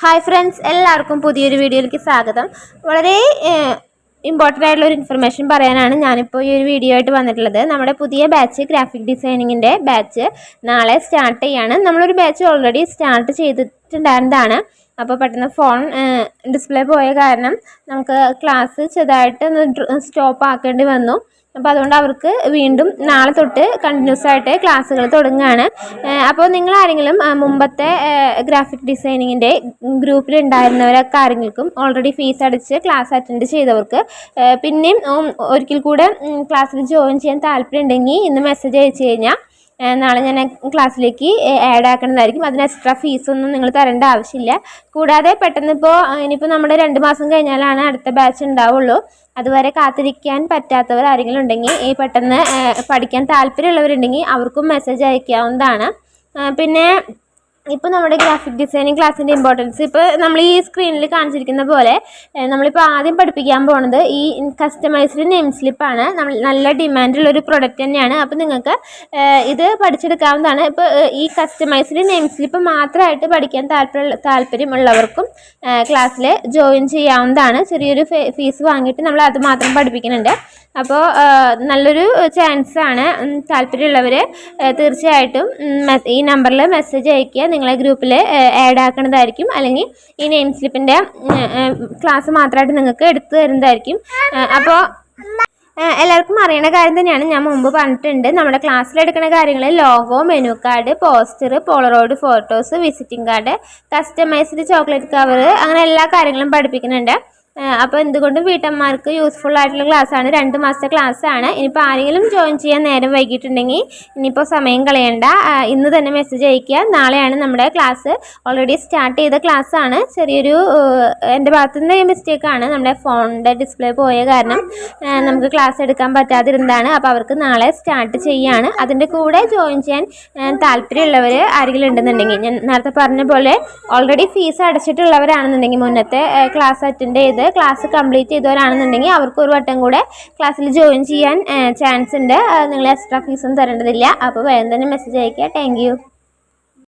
Hi friends എല്ലാവർക്കും പുതിയൊരു വീഡിയോയിലേക്ക് സ്വാഗതം. വളരെ ഇമ്പോർട്ടന്റ് ആയിട്ടുള്ള ഒരു ഇൻഫർമേഷൻ പറയാനാണ് ഞാനിപ്പോൾ ഈ ഒരു വീഡിയോ ആയിട്ട് വന്നിട്ടുള്ളത്. നമ്മുടെ പുതിയ ബാച്ച് ഗ്രാഫിക് ഡിസൈനിങ്ങിന്റെ ബാച്ച് നാളെ സ്റ്റാർട്ട് ചെയ്യാണ്. നമ്മളൊരു ബാച്ച് ഓൾറെഡി സ്റ്റാർട്ട് ചെയ്തിട്ടുണ്ടായിരുന്നതാണ്. അപ്പോൾ പെട്ടെന്ന് ഫോൺ ഡിസ്പ്ലേ പോയ കാരണം നമുക്ക് ക്ലാസ് ചെറുതായിട്ട് ഒന്ന് സ്റ്റോപ്പ് ആക്കേണ്ടി വന്നു. അപ്പോൾ അതുകൊണ്ട് അവർക്ക് വീണ്ടും നാളെ തൊട്ട് കണ്ടിന്യൂസ് ആയിട്ട് ക്ലാസ്സുകൾ തുടങ്ങുകയാണ് അപ്പോൾ നിങ്ങൾ ആരെങ്കിലും മുമ്പത്തെ ഗ്രാഫിക് ഡിസൈനിങ്ങിന്റെ ഗ്രൂപ്പിൽ ഉണ്ടായിരുന്നവരൊക്കെ ആരെങ്കിലും ഓൾറെഡി ഫീസ് അടിച്ച് ക്ലാസ് അറ്റൻഡ് ചെയ്തവർക്ക് പിന്നെയും ഒരിക്കൽ കൂടെ ക്ലാസ്സിൽ ജോയിൻ ചെയ്യാൻ താല്പര്യം ഉണ്ടെങ്കിൽ ഇന്ന് മെസ്സേജ് അയച്ചു കഴിഞ്ഞാൽ നാളെ ഞാൻ ക്ലാസ്സിലേക്ക് ആഡ് ആക്കുന്നതായിരിക്കും അതിന് എക്സ്ട്രാ ഫീസൊന്നും നിങ്ങൾ തരേണ്ട ആവശ്യമില്ല. കൂടാതെ പെട്ടെന്ന് ഇപ്പോൾ ഇനിയിപ്പോൾ നമ്മുടെ രണ്ട് മാസം കഴിഞ്ഞാലാണ് അടുത്ത ബാച്ച് ഉണ്ടാവുള്ളൂ. അതുവരെ കാത്തിരിക്കാൻ പറ്റാത്തവർ ആരെങ്കിലും ഉണ്ടെങ്കിൽ ഈ പെട്ടെന്ന് പഠിക്കാൻ താല്പര്യമുള്ളവരുണ്ടെങ്കിൽ അവർക്കും മെസ്സേജ് അയക്കാവുന്നതാണ്. പിന്നെ ഇപ്പോൾ നമ്മുടെ ഗ്രാഫിക് ഡിസൈനിങ് ക്ലാസ്സിന്റെ ഇമ്പോർട്ടൻസ് ഇപ്പോൾ നമ്മൾ ഈ സ്ക്രീനിൽ കാണിച്ചിരിക്കുന്ന പോലെ നമ്മളിപ്പോൾ ആദ്യം പഠിപ്പിക്കാൻ പോകുന്നത് ഈ കസ്റ്റമൈസ്ഡ് നെയിം സ്ലിപ്പാണ് നമ്മൾ നല്ല ഡിമാൻഡുള്ള ഒരു പ്രൊഡക്റ്റ് തന്നെയാണ്. അപ്പോൾ നിങ്ങൾക്ക് ഇത് പഠിച്ചെടുക്കാവുന്നതാണ്. ഇപ്പോൾ ഈ കസ്റ്റമൈസ്ഡ് നെയിം സ്ലിപ്പ് മാത്രമായിട്ട് പഠിക്കാൻ താല്പര്യ താല്പര്യമുള്ളവർക്കും ക്ലാസ്സിൽ ജോയിൻ ചെയ്യാവുന്നതാണ്. ചെറിയൊരു ഫീസ് വാങ്ങിയിട്ട് നമ്മൾ അത് മാത്രം പഠിപ്പിക്കുന്നുണ്ട്. അപ്പോൾ നല്ലൊരു ചാൻസാണ് താല്പര്യമുള്ളവർ തീർച്ചയായിട്ടും ഈ നമ്പറിൽ മെസ്സേജ് അയയ്ക്കുക. നിങ്ങളെ ഗ്രൂപ്പിൽ ആഡ് ആക്കുന്നതായിരിക്കും അല്ലെങ്കിൽ ഈ നെയിം സ്ലിപ്പിന്റെ ക്ലാസ് മാത്രമായിട്ട് നിങ്ങൾക്ക് എടുത്തു തരുന്നതായിരിക്കും. അപ്പോൾ എല്ലാവർക്കും അറിയണ കാര്യം തന്നെയാണ് ഞാൻ മുമ്പ് പറഞ്ഞിട്ടുണ്ട്. നമ്മുടെ ക്ലാസ്സിൽ എടുക്കുന്ന കാര്യങ്ങൾ logo menu card poster polaroid photos visiting card customised chocolate cover അങ്ങനെ എല്ലാ കാര്യങ്ങളും പഠിപ്പിക്കുന്നുണ്ട്. അപ്പോൾ എന്തുകൊണ്ടും വീട്ടമ്മമാർക്ക് യൂസ്ഫുൾ ആയിട്ടുള്ള ക്ലാസ് ആണ്. രണ്ട് മാസത്തെ ക്ലാസ്സാണ് ഇനിയിപ്പോൾ ആരെങ്കിലും ജോയിൻ ചെയ്യാൻ നേരം വൈകിട്ടുണ്ടെങ്കിൽ ഇനിയിപ്പോൾ സമയം കളയണ്ട. ഇന്ന് തന്നെ മെസ്സേജ് അയക്കുക നാളെയാണ് നമ്മുടെ ക്ലാസ് ഓൾറെഡി സ്റ്റാർട്ട് ചെയ്ത ക്ലാസ് ആണ്. ചെറിയൊരു എന്റെ ഭാഗത്തു നിന്ന് മിസ്റ്റേക്കാണ് നമ്മുടെ ഫോണിന്റെ ഡിസ്പ്ലേ പോയ കാരണം നമുക്ക് ക്ലാസ് എടുക്കാൻ പറ്റാതിരുന്നതാണ്. അപ്പോൾ അവർക്ക് നാളെ സ്റ്റാർട്ട് ചെയ്യുകയാണ് അതിന്റെ കൂടെ ജോയിൻ ചെയ്യാൻ താല്പര്യമുള്ളവർ ആരെങ്കിലും ഉണ്ടെന്നുണ്ടെങ്കിൽ ഞാൻ നേരത്തെ പറഞ്ഞ പോലെ ഓൾറെഡി ഫീസ് അടച്ചിട്ടുള്ളവരാണെന്നുണ്ടെങ്കിൽ മുന്നത്തെ ക്ലാസ് അറ്റൻഡ് ചെയ്ത് ക്ലാസ് കംപ്ലീറ്റ് ചെയ്തവരാണെന്നുണ്ടെങ്കിൽ അവർക്ക് ഒരു വട്ടം കൂടെ ക്ലാസ്സിൽ ജോയിൻ ചെയ്യാൻ ചാൻസ് ഉണ്ട്. നിങ്ങൾ എക്സ്ട്രാ ഫീസൊന്നും തരേണ്ടതില്ല. അപ്പോൾ വേഗം തന്നെ മെസ്സേജ് അയക്കുക താങ്ക്